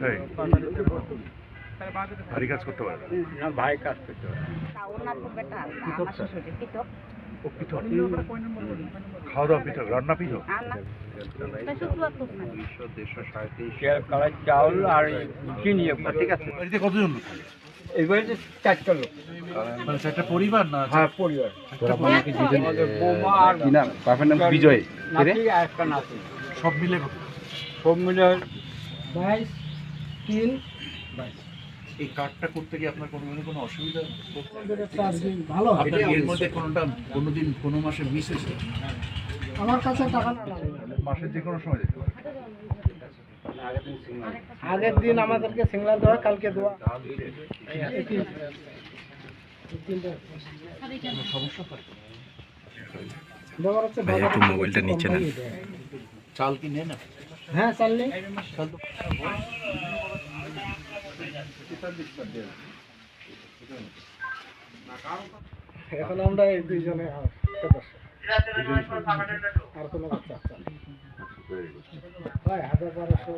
তাই ভারী কাজ করতে পারে ভাই কাজ করতে পৃথক রান্না পৃথক আর ঠিক আছে কতজন? চারটা লোক। মানে পরিবার না? হ্যাঁ পরিবার। কি নাম? বাপের নাম বিজয়। একটা নাতি। সব মিলে কত? সব মিলে বাইশ তিন। এই কার্ডটা করতে গিয়ে আপনার কোনো কোনো অসুবিধা? ভালো আপনার এর মধ্যে কোনোটা কোনোদিন কোনো মাসে মিস হয়েছে? আমার কাছে টাকা না মাসের যে কোনো সময় যেতে পারে আগের দিন আমাদেরকে সিংলা দেওয়া কালকে দেওয়া। ভাই, একটু মোবাইলটা নিচে নেন। কমই চাল কি নেন? হ্যাঁ চাল নেই। এখন আমরা এই দুইজনে। আর কোনো বাচ্চা হয় হাজার বারোশো